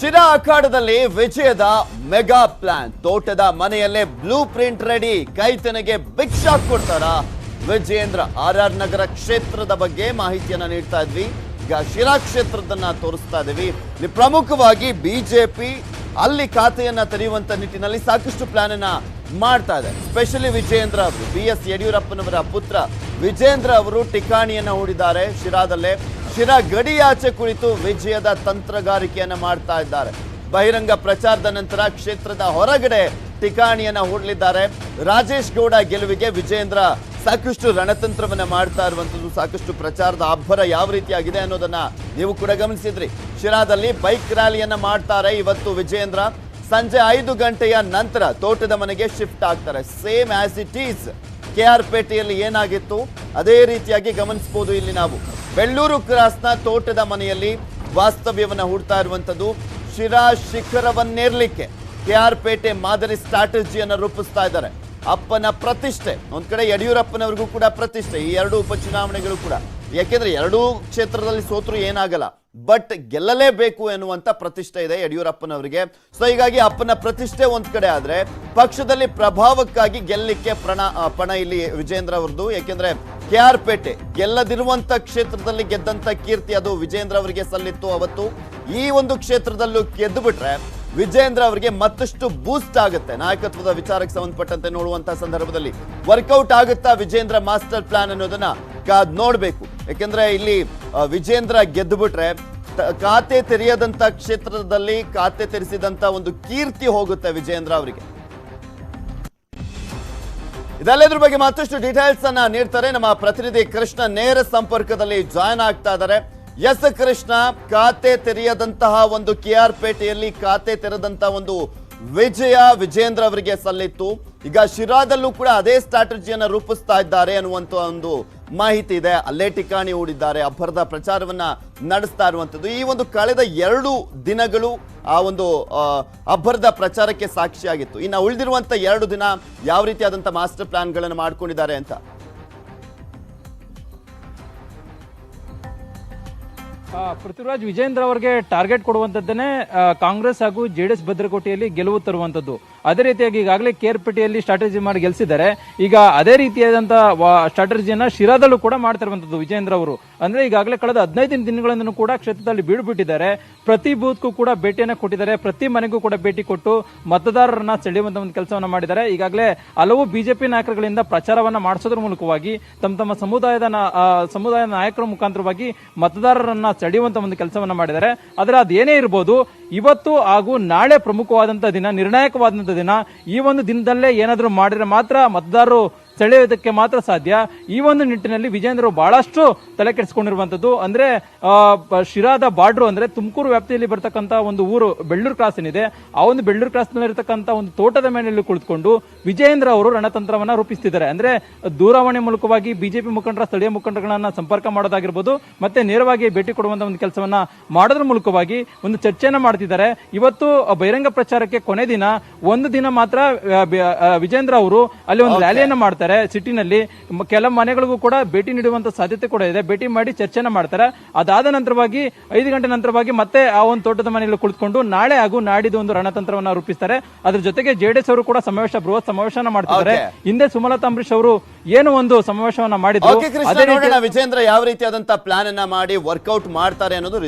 ಶಿರಾ ಅಖಾಡದಲ್ಲಿ ವಿಜಯದ mega plan. ತೋಟದ ಮನೆಯಲ್ಲೇ ಬ್ಲೂ ಪ್ರಿಂಟ್ ರೆಡಿ. ಕೈತನಿಗೆ ಬಿಗ್ ಶಾಕ್ ಕೊಡ್ತಾರ? ವಿಜಯೇಂದ್ರ ಆರ್ ಆರ್ ನಗರ ಕ್ಷೇತ್ರದ ಬಗ್ಗೆ ಮಾಹಿತಿಯನ್ನ ನೀಡ್ತಾ ಇದ್ವಿ. ಈಗ ಶಿರಾ ಕ್ಷೇತ್ರದನ್ನ ತೋರಿಸ್ತಾ ಇದೀವಿ ಇಲ್ಲಿ ಪ್ರಮುಖವಾಗಿ ಬಿಜೆಪಿ ಅಲ್ಲಿ ಖಾತೆಯನ್ನ ತೆರೆಯುವಂತ ನಿಟ್ಟಿನಲ್ಲಿ ಸಾಕಷ್ಟು ಪ್ಲಾನ್ ಅನ್ನ ಮಾಡ್ತಾ ಇದೆ. ಸ್ಪೆಷಲಿ ವಿಜಯೇಂದ್ರ ಅವರು ಬಿ ಎಸ್ ಯಡಿಯೂರಪ್ಪನವರ ಪುತ್ರ ವಿಜೇಂದ್ರ ಅವರು ಟಿಕಾಣಿಯನ್ನ ಹೂಡಿದ್ದಾರೆ. ಶಿರಾದಲ್ಲೇ ಶಿರಾ ಗಡಿಯಾಚೆ ಕುಳಿತು ವಿಜಯದ ತಂತ್ರಗಾರಿಕೆಯನ್ನು ಮಾಡ್ತಾ ಇದ್ದಾರೆ. ಬಹಿರಂಗ ಪ್ರಚಾರದ ನಂತರ ಕ್ಷೇತ್ರದ ಹೊರಗಡೆ ಠಿಕಾಣಿಯನ್ನ ಹೂಡಲಿದ್ದಾರೆ. ರಾಜೇಶ್ ಗೌಡ ಗೆಲುವಿಗೆ ವಿಜೇಂದ್ರ ಸಾಕಷ್ಟು ರಣತಂತ್ರವನ್ನ ಮಾಡ್ತಾ ಇರುವಂತದ್ದು, ಸಾಕಷ್ಟು ಪ್ರಚಾರದ ಅಬ್ಬರ ಯಾವ ರೀತಿಯಾಗಿದೆ ಅನ್ನೋದನ್ನ ನೀವು ಕೂಡ ಗಮನಿಸಿದ್ರಿ. ಶಿರಾದಲ್ಲಿ ಬೈಕ್ ರ್ಯಾಲಿಯನ್ನ ಮಾಡ್ತಾರೆ ಇವತ್ತು ವಿಜೇಂದ್ರ ಸಂಜೆ ಐದು ಗಂಟೆಯ ನಂತರ ತೋಟದ ಮನೆಗೆ ಶಿಫ್ಟ್ ಆಗ್ತಾರೆ. Same as it is K R ಪೇಟೆಯಲ್ಲಿ ಏನಾಗಿತ್ತು? ಅದೇ ರೀತಿಯಾಗಿ ಗಮನಿಸಬಹುದು ಇಲ್ಲಿ ನಾವು. ಬೆಳ್ಳೂರು ಕ್ರಾಸ್ನ ತೋಟದ ಮನೆಯಲ್ಲಿ ವಾಸ್ತವ್ಯವನ್ನು ಹುಡ್ತಾ ಇರುವಂಥದ್ದು ಶಿರಾ ಶಿಖರವನ್ನೇರ್ಲಿಕ್ಕೆ ಕೆ ಆರ್ ಪೇಟೆ ಮಾದರಿ ಸ್ಟ್ರಾಟಜಿಯನ್ನು ರೂಪಿಸ್ತಾ ಇದ್ದಾರೆ. ಅಪ್ಪನ ಪ್ರತಿಷ್ಠೆ, ಒಂದು ಕಡೆ ಯಡಿಯೂರಪ್ಪನವ್ರಿಗೂ ಕೂಡ ಪ್ರತಿಷ್ಠೆ, ಈ ಎರಡು ಉಪಚುನಾವಣೆಗಳು ಕೂಡ. ಯಾಕೆಂದ್ರೆ ಎರಡೂ ಕ್ಷೇತ್ರದಲ್ಲಿ ಸೋತ್ರು ಏನಾಗಲ್ಲ. ಬಟ್ ಗೆಲ್ಲಲೇಬೇಕು ಎನ್ನುವಂತ ಪ್ರತಿಷ್ಠೆ ಇದೆ ಯಡಿಯೂರಪ್ಪನವರಿಗೆ. ಸೊ ಹೀಗಾಗಿ ಅಪ್ಪನ ಪ್ರತಿಷ್ಠೆ ಒಂದ್ ಕಡೆ ಆದ್ರೆ ಪಕ್ಷದಲ್ಲಿ ಪ್ರಭಾವಕ್ಕಾಗಿ ಗೆಲ್ಲಿಕ್ಕೆ ಪ್ರಣ ಪಣ ಇಲ್ಲಿ ವಿಜೇಂದ್ರ ಅವರದು ಯಾಕೆಂದ್ರೆ ಕೆ ಆರ್ ಪೇಟೆ ಗೆಲ್ಲದಿರುವಂತ ಕ್ಷೇತ್ರದಲ್ಲಿ ಗೆದ್ದಂತ ಕೀರ್ತಿ ಅದು ವಿಜೇಂದ್ರ ಅವರಿಗೆ ಸಲ್ಲಿತ್ತು ಅವತ್ತು. ಈ ಒಂದು ಕ್ಷೇತ್ರದಲ್ಲೂ ಗೆದ್ದು ಬಿಟ್ರೆ ವಿಜೇಂದ್ರ ಅವರಿಗೆ ಮತ್ತಷ್ಟು ಬೂಸ್ಟ್ ಆಗುತ್ತೆ. ನಾಯಕತ್ವದ ವಿಚಾರಕ್ಕೆ ಸಂಬಂಧಪಟ್ಟಂತೆ ನೋಡುವಂತ ಸಂದರ್ಭದಲ್ಲಿ ವರ್ಕೌಟ್ ಆಗುತ್ತಾ ವಿಜೇಂದ್ರ ಮಾಸ್ಟರ್ ಪ್ಲಾನ್ ಅನ್ನೋದನ್ನ ಕಾದ್ ನೋಡಬೇಕು. ಯಾಕೆಂದರೆ ಇಲ್ಲಿ ವಿಜೇಂದ್ರ ಗೆದ್ದು ಬಿಟ್ರೆ ಖಾತೆ ತೆರೆಯದಂಥ ಕ್ಷೇತ್ರದಲ್ಲಿ ಖಾತೆ ತೆರೆಸಿದಂಥ ಒಂದು ಕೀರ್ತಿ ಹೋಗುತ್ತೆ ವಿಜೇಂದ್ರ ಅವರಿಗೆ. ಇದೆಲ್ಲದ್ರ ಬಗ್ಗೆ ಮತ್ತಷ್ಟು ಡೀಟೇಲ್ಸ್ ಅನ್ನ ನೀಡ್ತಾರೆ. ನಮ್ಮ ಪ್ರತಿನಿಧಿ ಕೃಷ್ಣ ನೇರ ಸಂಪರ್ಕದಲ್ಲಿ ಜಾಯ್ನ್ ಆಗ್ತಾ ಇದ್ದಾರೆ. ಎಸ್ ಕೃಷ್ಣ, ಖಾತೆ ತೆರೆಯದಂತಹ ಒಂದು ಕೆ ಆರ್ ಪೇಟೆಯಲ್ಲಿ ಖಾತೆ ತೆರೆದಂತಹ ಒಂದು ವಿಜಯ ವಿಜೇಂದ್ರ ಅವರಿಗೆ ಸಲ್ಲಿತ್ತು. ಈಗ ಶಿರಾದಲ್ಲೂ ಕೂಡ ಅದೇ ಸ್ಟ್ರಾಟಜಿಯನ್ನು ರೂಪಿಸ್ತಾ ಇದ್ದಾರೆ ಅನ್ನುವಂತ ಒಂದು ಮಾಹಿತಿ ಇದೆ. ಅಲ್ಲೇ ಠಿಕಾಣಿ ಹೂಡಿದ್ದಾರೆ. ಅಬ್ಬರದ ಪ್ರಚಾರವನ್ನ ನಡೆಸ್ತಾ ಇರುವಂತದ್ದು. ಈ ಒಂದು ಕಳೆದ ಎರಡು ದಿನಗಳು ಆ ಒಂದು ಅಬ್ಬರದ ಪ್ರಚಾರಕ್ಕೆ ಸಾಕ್ಷಿಯಾಗಿತ್ತು. ಇನ್ನು ಉಳಿದಿರುವಂತ ಎರಡು ದಿನ ಯಾವ ರೀತಿಯಾದಂತ ಮಾಸ್ಟರ್ ಪ್ಲಾನ್ಗಳನ್ನು ಮಾಡ್ಕೊಂಡಿದ್ದಾರೆ ಅಂತ? ಪೃಥ್ವಿರಾಜ್ ವಿಜೇಂದ್ರ ಅವರಿಗೆ ಟಾರ್ಗೆಟ್ ಕೊಡುವಂತದ್ದನ್ನೇ ಕಾಂಗ್ರೆಸ್ ಹಾಗೂ ಜೆಡಿಎಸ್ ಭದ್ರಕೋಟೆಯಲ್ಲಿ ಗೆಲುವು ತರುವಂತದ್ದು. ಅದೇ ರೀತಿಯಾಗಿ ಈಗಾಗಲೇ ಕೇರ್ಪೇಟೆಯಲ್ಲಿ ಸ್ಟ್ರಾಟಜಿ ಮಾಡಿ ಗೆಲ್ಸಿದ್ದಾರೆ. ಈಗ ಅದೇ ರೀತಿಯಾದಂತಹ ಸ್ಟ್ರಾಟಜಿಯನ್ನ ಶಿರಾದಲ್ಲೂ ಕೂಡ ಮಾಡ್ತಿರುವಂಥದ್ದು ವಿಜೇಂದ್ರ ಅವರು. ಅಂದ್ರೆ ಈಗಾಗಲೇ ಕಳೆದ ಹದಿನೈದು ದಿನಗಳನ್ನು ಕೂಡ ಕ್ಷೇತ್ರದಲ್ಲಿ ಬೀಡು ಬಿಟ್ಟಿದ್ದಾರೆ ಪ್ರತಿ ಬೂತ್ಗೂ ಕೂಡ ಭೇಟಿಯನ್ನು ಕೊಟ್ಟಿದ್ದಾರೆ. ಪ್ರತಿ ಮನೆಗೂ ಕೂಡ ಭೇಟಿ ಕೊಟ್ಟು ಮತದಾರರನ್ನ ಸೆಳೆಯುವಂತ ಒಂದು ಕೆಲಸವನ್ನ ಮಾಡಿದ್ದಾರೆ. ಈಗಾಗಲೇ ಹಲವು ಬಿಜೆಪಿ ನಾಯಕರುಗಳಿಂದ ಪ್ರಚಾರವನ್ನ ಮಾಡಿಸೋದ್ರ ಮೂಲಕವಾಗಿ ತಮ್ಮ ತಮ್ಮ ಸಮುದಾಯದ ಸಮುದಾಯದ ನಾಯಕರ ಮುಖಾಂತರವಾಗಿ ಮತದಾರರನ್ನ ಸೆಳೆಯುವಂತ ಒಂದು ಕೆಲಸವನ್ನ ಮಾಡಿದ್ದಾರೆ. ಆದ್ರೆ ಅದೇನೇ ಇರಬಹುದು ಇವತ್ತು ಹಾಗೂ ನಾಳೆ ಪ್ರಮುಖವಾದಂತಹ ದಿನ, ನಿರ್ಣಾಯಕವಾದಂತ ದಿನ, ಈ ಒಂದು ದಿನದಲ್ಲೇ ಏನಾದರೂ ಮಾಡಿದ್ರೆ ಮಾತ್ರ ಮತದಾರರು ಸೆಳೆಯೋದಕ್ಕೆ ಮಾತ್ರ ಸಾಧ್ಯ. ಈ ಒಂದು ನಿಟ್ಟಿನಲ್ಲಿ ವಿಜೇಂದ್ರ ಬಹಳಷ್ಟು ತಲೆ ಕೆಡಿಸಿಕೊಂಡಿರುವಂತದ್ದು ಅಂದ್ರೆ ಶಿರಾದ ಬಾರ್ಡ್ರು ಅಂದ್ರೆ ತುಮಕೂರು ವ್ಯಾಪ್ತಿಯಲ್ಲಿ ಬರ್ತಕ್ಕಂತ ಒಂದು ಊರು ಬೆಳ್ಳೂರು ಕ್ರಾಸ್ ಏನಿದೆ ಆ ಒಂದು ಬೆಳ್ಳೂರು ಕ್ರಾಸ್ ಇರತಕ್ಕಂಥ ಒಂದು ತೋಟದ ಮೇಲೆ ಕುಳಿತುಕೊಂಡು ವಿಜೇಂದ್ರ ಅವರು ರಣತಂತ್ರವನ್ನ ರೂಪಿಸ್ತಿದ್ದಾರೆ. ಅಂದ್ರೆ ದೂರವಾಣಿ ಮೂಲಕವಾಗಿ ಬಿಜೆಪಿ ಮುಖಂಡರ ಸ್ಥಳೀಯ ಮುಖಂಡಗಳನ್ನ ಸಂಪರ್ಕ ಮಾಡೋದಾಗಿರ್ಬೋದು ಮತ್ತೆ ನೇರವಾಗಿ ಭೇಟಿ ಕೊಡುವಂತ ಒಂದು ಕೆಲಸವನ್ನ ಮಾಡೋದ್ರ ಮೂಲಕವಾಗಿ ಒಂದು ಚರ್ಚೆಯನ್ನ ಮಾಡ್ತಿದ್ದಾರೆ. ಇವತ್ತು ಬಹಿರಂಗ ಪ್ರಚಾರಕ್ಕೆ ಕೊನೆ ದಿನ. ಒಂದು ದಿನ ಮಾತ್ರ ವಿಜೇಂದ್ರ ಅವರು ಅಲ್ಲಿ ಒಂದು ರ್ಯಾಲಿಯನ್ನ ಮಾಡ್ತಾರೆ. ಸಿಟಿನಲ್ಲಿ ಮ- ಕೆಲ ಮನೆಗಳಿಗೂ ಕೂಡ ಭೇಟಿ ನೀಡುವಂತ ಸಾಧ್ಯತೆ ಕೂಡ ಇದೆ. ಭೇಟಿ ಮಾಡಿ ಚರ್ಚೆನ ಮಾಡ್ತಾರೆ. ಅದಾದ ನಂತರವಾಗಿ ಐದು ಗಂಟೆ ನಂತರವಾಗಿ ಮತ್ತೆ ಆ ಒಂದು ತೋಟದ ಮನೆಯಲ್ಲಿ ಕುಳಿತುಕೊಂಡು ನಾಳೆ ಹಾಗೂ ನಾಡಿದ್ದು ಒಂದು ರಣತಂತ್ರವನ್ನ ರೂಪಿಸ್ತಾರೆ. ಅದ್ರ ಜೊತೆಗೆ ಜೆಡಿಎಸ್ ಅವರು ಕೂಡ ಸಮಾವೇಶ ಬೃಹತ್ ಸಮಾವೇಶನ ಮಾಡ್ತಿದ್ದಾರೆ. ಹಿಂದೆ ಸುಮಲತಾ ಅಂಬರೀಶ್ ಅವರು ಏನು ಒಂದು ಸಮಾವೇಶವನ್ನ ಮಾಡಿದ್ರು. ವಿಜೇಂದ್ರ ಯಾವ ರೀತಿಯಾದಂತ ಪ್ಲಾನ್ ಅನ್ನ ಮಾಡಿ ವರ್ಕೌಟ್ ಮಾಡ್ತಾರೆ ಅನ್ನೋದು